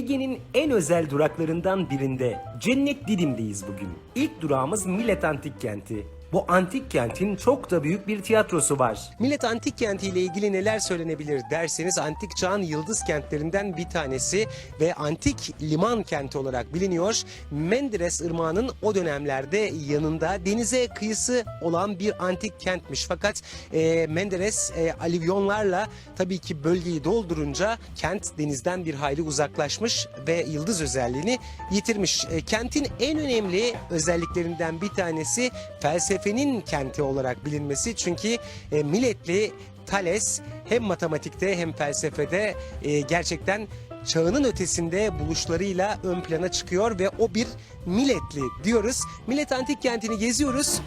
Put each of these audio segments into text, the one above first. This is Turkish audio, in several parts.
Ege'nin en özel duraklarından birinde Cennet Didim'deyiz bugün. İlk durağımız Millet Antik Kenti. Bu antik kentin çok da büyük bir tiyatrosu var. Millet Antik Kenti ile ilgili neler söylenebilir derseniz antik çağın yıldız kentlerinden bir tanesi ve antik liman kenti olarak biliniyor. Menderes Irmağı'nın o dönemlerde yanında denize kıyısı olan bir antik kentmiş. Fakat e, Menderes e, alüvyonlarla tabii ki bölgeyi doldurunca kent denizden bir hayli uzaklaşmış ve yıldız özelliğini yitirmiş. E, kentin en önemli özelliklerinden bir tanesi felsefenin kenti olarak bilinmesi. Çünkü e, Miletli Thales hem matematikte hem felsefede e, gerçekten çağının ötesinde buluşlarıyla ön plana çıkıyor ve o bir Miletli diyoruz. Millet Antik Kenti'ni geziyoruz.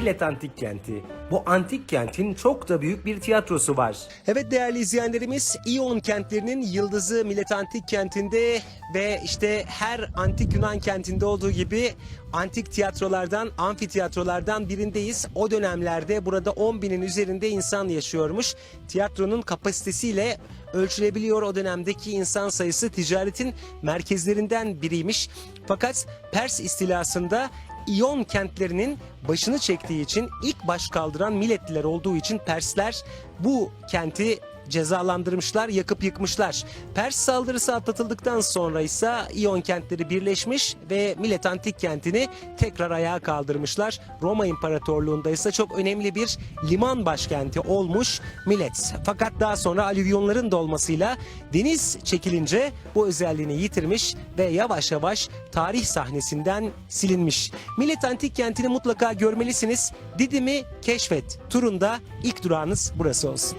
Millet Antik Kenti. Bu antik kentin çok da büyük bir tiyatrosu var. Evet değerli izleyenlerimiz İyon kentlerinin yıldızı Millet Antik Kenti'nde ve işte her antik Yunan kentinde olduğu gibi antik tiyatrolardan, amfitiyatrolardan birindeyiz. O dönemlerde burada 10 binin üzerinde insan yaşıyormuş. Tiyatronun kapasitesiyle ölçülebiliyor o dönemdeki insan sayısı ticaretin merkezlerinden biriymiş. Fakat Pers istilasında İyon kentlerinin başını çektiği için ilk baş kaldıran milletliler olduğu için Persler bu kenti cezalandırmışlar, yakıp yıkmışlar. Pers saldırısı atlatıldıktan sonra ise İyon kentleri birleşmiş ve Millet Antik kentini tekrar ayağa kaldırmışlar. Roma İmparatorluğu'nda ise çok önemli bir liman başkenti olmuş Millet. Fakat daha sonra alüvyonların dolmasıyla deniz çekilince bu özelliğini yitirmiş ve yavaş yavaş tarih sahnesinden silinmiş. Millet Antik kentini mutlaka görmelisiniz. Didim'i keşfet. Turunda ilk durağınız burası olsun.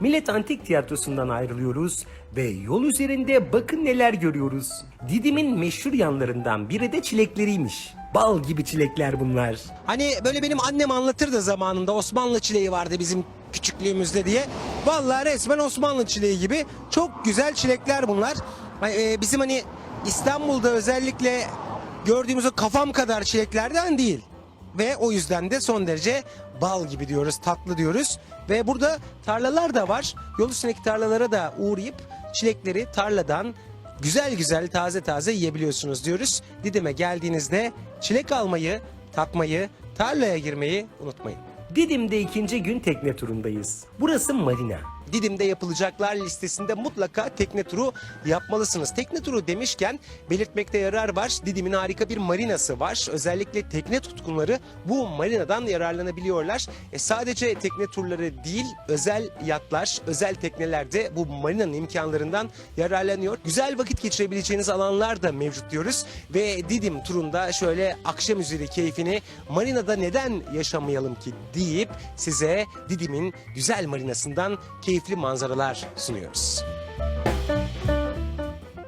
Millet Antik Tiyatrosu'ndan ayrılıyoruz ve yol üzerinde bakın neler görüyoruz. Didim'in meşhur yanlarından biri de çilekleriymiş. Bal gibi çilekler bunlar. Hani böyle benim annem anlatır da zamanında Osmanlı çileği vardı bizim küçüklüğümüzde diye. Vallahi resmen Osmanlı çileği gibi çok güzel çilekler bunlar. E, Bizim hani İstanbul'da özellikle gördüğümüz o kafam kadar çileklerden değil ve o yüzden de son derece bal gibi diyoruz, tatlı diyoruz. Ve burada tarlalar da var. Yol üstündeki tarlalara da uğrayıp çilekleri tarladan güzel güzel taze taze yiyebiliyorsunuz diyoruz. Didim'e geldiğinizde çilek almayı, tatmayı, tarlaya girmeyi unutmayın. Didim'de ikinci gün tekne turundayız. Burası marina. Didim'de yapılacaklar listesinde mutlaka tekne turu yapmalısınız. Tekne turu demişken belirtmekte yarar var. Didim'in harika bir marinası var. Özellikle tekne tutkunları bu marinadan yararlanabiliyorlar. E sadece tekne turları değil, özel yatlar, özel tekneler de bu marinanın imkanlarından yararlanıyor. Güzel vakit geçirebileceğiniz alanlar da mevcut diyoruz. Ve Didim turunda şöyle akşam üzeri keyfini marinada neden yaşamayalım ki deyip size Didim'in güzel marinasından keyifli manzaralar sunuyoruz.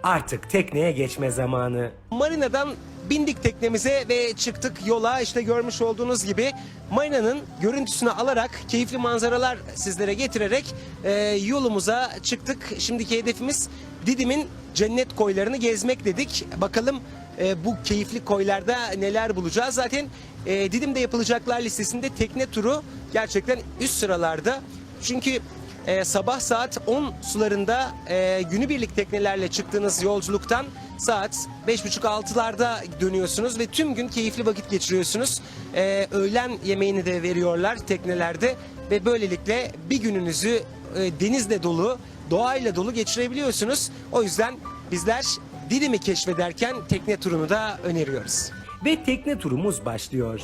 Artık tekneye geçme zamanı. Marinadan bindik teknemize ve çıktık yola. İşte görmüş olduğunuz gibi marinanın görüntüsünü alarak keyifli manzaralar sizlere getirerek e, yolumuza çıktık. Şimdiki hedefimiz Didim'in cennet koylarını gezmek dedik. Bakalım e, bu keyifli koylarda neler bulacağız. Zaten e, Didim'de yapılacaklar listesinde tekne turu gerçekten üst sıralarda. Çünkü e, sabah saat 10 sularında e, günübirlik teknelerle çıktığınız yolculuktan saat 5.30-6'larda dönüyorsunuz ve tüm gün keyifli vakit geçiriyorsunuz. E, öğlen yemeğini de veriyorlar teknelerde ve böylelikle bir gününüzü e, denizle dolu, doğayla dolu geçirebiliyorsunuz. O yüzden bizler Didim'i keşfederken tekne turunu da öneriyoruz. Ve tekne turumuz başlıyor.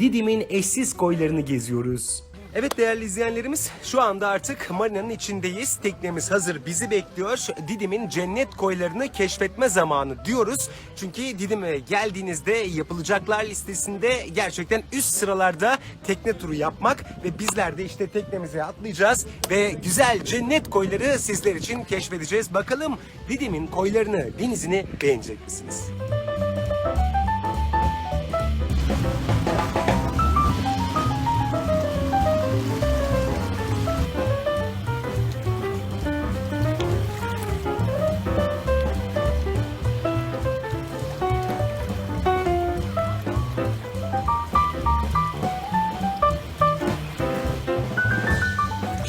Didim'in eşsiz koylarını geziyoruz. Evet değerli izleyenlerimiz şu anda artık marinanın içindeyiz. Teknemiz hazır bizi bekliyor. Didim'in cennet koylarını keşfetme zamanı diyoruz. Çünkü Didim'e geldiğinizde yapılacaklar listesinde gerçekten üst sıralarda tekne turu yapmak ve bizler de işte teknemize atlayacağız ve güzel cennet koyları sizler için keşfedeceğiz. Bakalım Didim'in koylarını, denizini beğenecek misiniz?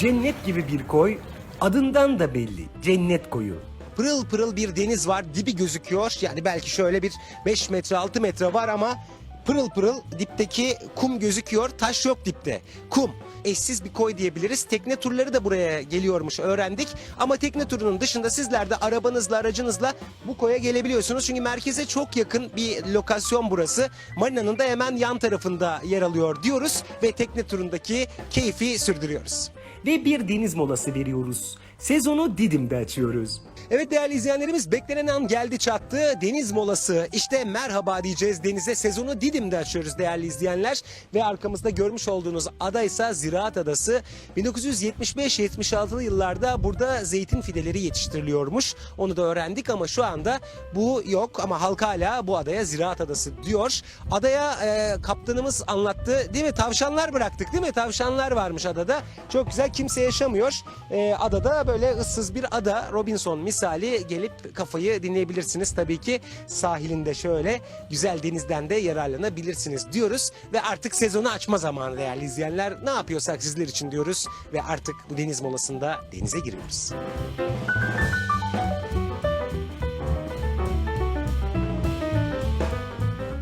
Cennet gibi bir koy, adından da belli. Cennet koyu. Pırıl pırıl bir deniz var, dibi gözüküyor. Yani belki şöyle bir 5 metre 6 metre var ama pırıl pırıl dipteki kum gözüküyor. Taş yok dipte. Kum. Eşsiz bir koy diyebiliriz. Tekne turları da buraya geliyormuş öğrendik. Ama tekne turunun dışında sizler de arabanızla aracınızla bu koya gelebiliyorsunuz. Çünkü merkeze çok yakın bir lokasyon burası. Marina'nın da hemen yan tarafında yer alıyor diyoruz. Ve tekne turundaki keyfi sürdürüyoruz. Ve bir deniz molası veriyoruz. Sezonu Didim'de açıyoruz. Evet değerli izleyenlerimiz beklenen an geldi çattı. Deniz molası. İşte merhaba diyeceğiz denize. Sezonu Didim'de açıyoruz değerli izleyenler. Ve arkamızda görmüş olduğunuz ada ise Ziraat Adası. 1975-76'lı yıllarda burada zeytin fideleri yetiştiriliyormuş. Onu da öğrendik ama şu anda bu yok ama halk hala bu adaya Ziraat Adası diyor. Adaya e, kaptanımız anlattı değil mi? Tavşanlar bıraktık değil mi? Tavşanlar varmış adada. Çok güzel kimse yaşamıyor. E, adada böyle ıssız bir ada. Robinson misali gelip kafayı dinleyebilirsiniz. Tabii ki sahilinde şöyle güzel denizden de yararlanabilirsiniz diyoruz. Ve artık sezonu açma zamanı değerli izleyenler. Ne yapıyorsak sizler için diyoruz. Ve artık bu deniz molasında denize giriyoruz.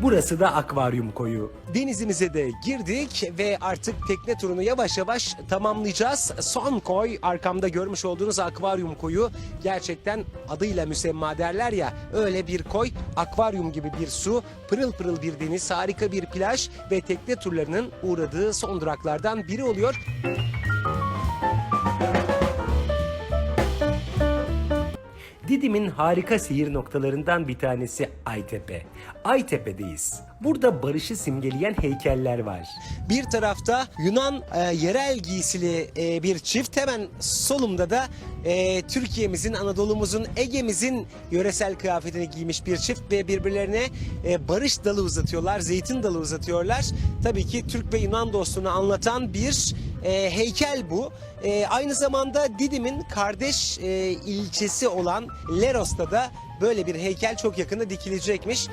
Burası da akvaryum koyu. Denizimize de girdik ve artık tekne turunu yavaş yavaş tamamlayacağız. Son koy arkamda görmüş olduğunuz akvaryum koyu gerçekten adıyla müsemma derler ya öyle bir koy akvaryum gibi bir su pırıl pırıl bir deniz harika bir plaj ve tekne turlarının uğradığı son duraklardan biri oluyor. Didim'in harika seyir noktalarından bir tanesi Aytepe. Aytepe'deyiz. Burada barışı simgeleyen heykeller var. Bir tarafta Yunan e, yerel giysili e, bir çift hemen solumda da e, Türkiye'mizin, Anadolu'muzun, Ege'mizin yöresel kıyafetini giymiş bir çift ve birbirlerine e, barış dalı uzatıyorlar, zeytin dalı uzatıyorlar. Tabii ki Türk ve Yunan dostluğunu anlatan bir e, heykel bu. E, aynı zamanda Didim'in kardeş e, ilçesi olan Leros'ta da böyle bir heykel çok yakında dikilecekmiş.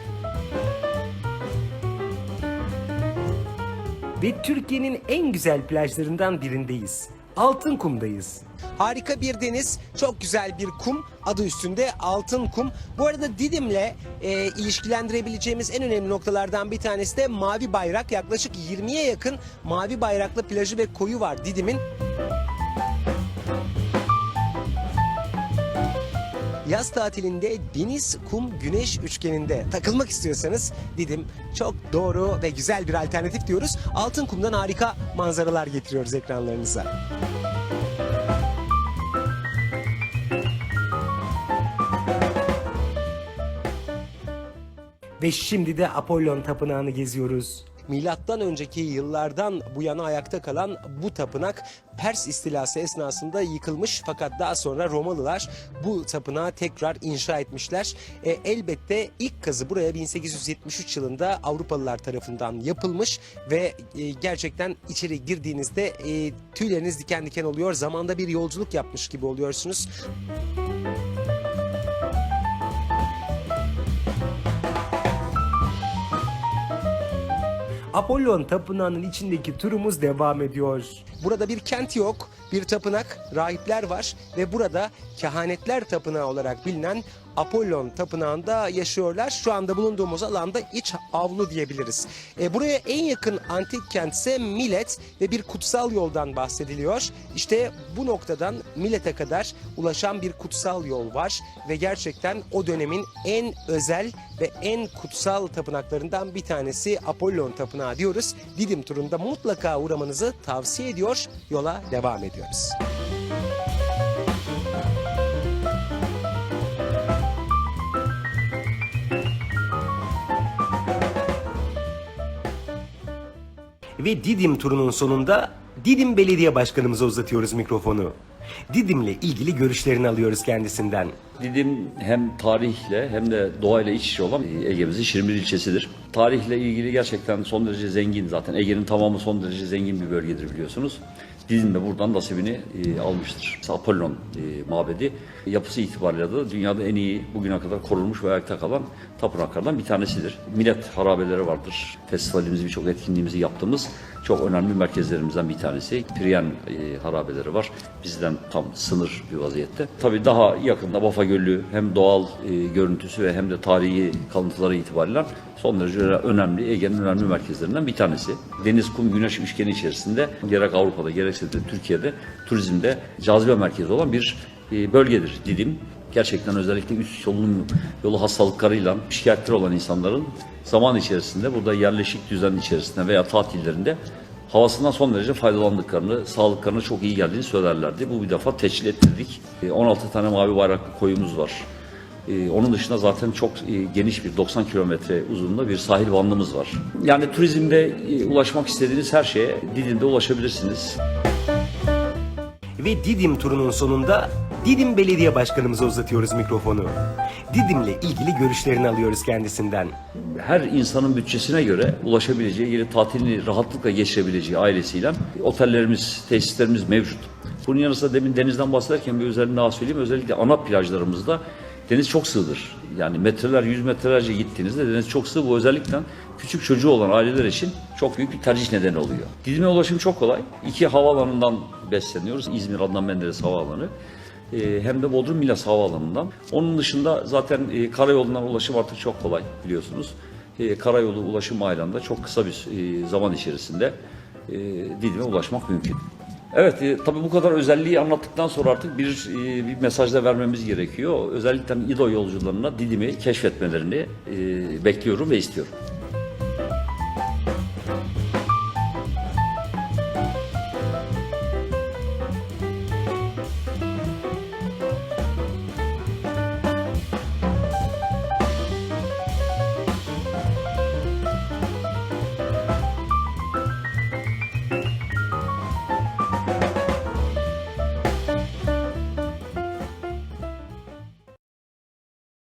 Ve Türkiye'nin en güzel plajlarından birindeyiz. Altınkum'dayız. Harika bir deniz, çok güzel bir kum, adı üstünde Altın Kum. Bu arada Didim'le e, ilişkilendirebileceğimiz en önemli noktalardan bir tanesi de Mavi Bayrak. Yaklaşık 20'ye yakın Mavi Bayraklı plajı ve koyu var Didim'in. Yaz tatilinde deniz, kum, güneş üçgeninde takılmak istiyorsanız Didim çok doğru ve güzel bir alternatif diyoruz. Altın kumdan harika manzaralar getiriyoruz ekranlarınıza. Ve şimdi de Apollon Tapınağı'nı geziyoruz. Milattan önceki yıllardan bu yana ayakta kalan bu tapınak Pers istilası esnasında yıkılmış fakat daha sonra Romalılar bu tapınağı tekrar inşa etmişler. E, elbette ilk kazı buraya 1873 yılında Avrupalılar tarafından yapılmış ve e, gerçekten içeri girdiğinizde e, tüyleriniz diken diken oluyor. Zamanda bir yolculuk yapmış gibi oluyorsunuz. Apollon Tapınağı'nın içindeki turumuz devam ediyor. Burada bir kent yok, bir tapınak, rahipler var ve burada kehanetler tapınağı olarak bilinen Apollon tapınağında yaşıyorlar. Şu anda bulunduğumuz alanda iç avlu diyebiliriz. E, buraya en yakın antik kent ise Milet ve bir kutsal yoldan bahsediliyor. İşte bu noktadan Milet'e kadar ulaşan bir kutsal yol var ve gerçekten o dönemin en özel ve en kutsal tapınaklarından bir tanesi Apollon tapınağı diyoruz. Didim turunda mutlaka uğramanızı tavsiye ediyor. Yola devam ediyoruz. Ve Didim turunun sonunda Didim Belediye Başkanımıza uzatıyoruz mikrofonu. Didim'le ilgili görüşlerini alıyoruz kendisinden. Didim hem tarihle hem de doğayla iç içe olan Ege'mizin 21 ilçesidir. Tarihle ilgili gerçekten son derece zengin zaten. Ege'nin tamamı son derece zengin bir bölgedir biliyorsunuz. Didim de buradan nasibini e, almıştır. Apollon e, mabedi yapısı itibariyle de dünyada en iyi bugüne kadar korunmuş ve ayakta kalan tapınaklardan bir tanesidir. Millet harabeleri vardır. Festivalimizi birçok etkinliğimizi yaptığımız çok önemli merkezlerimizden bir tanesi. Priyen e, harabeleri var. Bizden tam sınır bir vaziyette. Tabii daha yakında Bafa Gölü hem doğal e, görüntüsü ve hem de tarihi kalıntıları itibariyle son derece önemli Ege'nin önemli merkezlerinden bir tanesi. Deniz, kum, güneş üçgeni içerisinde gerek Avrupa'da gerekse de Türkiye'de turizmde cazibe merkezi olan bir e, bölgedir Didim. Gerçekten özellikle üst solunum yolu hastalıklarıyla şikayetleri olan insanların zaman içerisinde burada yerleşik düzen içerisinde veya tatillerinde havasından son derece faydalandıklarını, sağlıklarına çok iyi geldiğini söylerlerdi. Bu bir defa teşkil ettirdik. E, 16 tane mavi bayraklı koyumuz var. Ee, onun dışında zaten çok e, geniş bir 90 kilometre uzunluğunda bir sahil bandımız var. Yani turizmde e, ulaşmak istediğiniz her şeye Didim'de ulaşabilirsiniz. Ve Didim turunun sonunda Didim Belediye Başkanımıza uzatıyoruz mikrofonu. Didim'le ilgili görüşlerini alıyoruz kendisinden. Her insanın bütçesine göre ulaşabileceği, yeri tatilini rahatlıkla geçirebileceği ailesiyle otellerimiz, tesislerimiz mevcut. Bunun yanı sıra demin denizden bahsederken bir özelliğini daha söyleyeyim. Özellikle ana plajlarımızda deniz çok sığdır. Yani metreler, yüz metrelerce gittiğinizde deniz çok sığ. Bu özellikle küçük çocuğu olan aileler için çok büyük bir tercih nedeni oluyor. Didim'e ulaşım çok kolay. İki havaalanından besleniyoruz. İzmir Adnan Menderes Havaalanı. Ee, hem de Bodrum Milas Havaalanı'ndan. Onun dışında zaten e, karayolundan ulaşım artık çok kolay biliyorsunuz. E, karayolu ulaşım aylanda çok kısa bir e, zaman içerisinde e, Didim'e ulaşmak mümkün. Evet, tabii bu kadar özelliği anlattıktan sonra artık bir e, bir mesaj da vermemiz gerekiyor. Özellikle İDO yolcularına Didim'i keşfetmelerini bekliyorum ve istiyorum.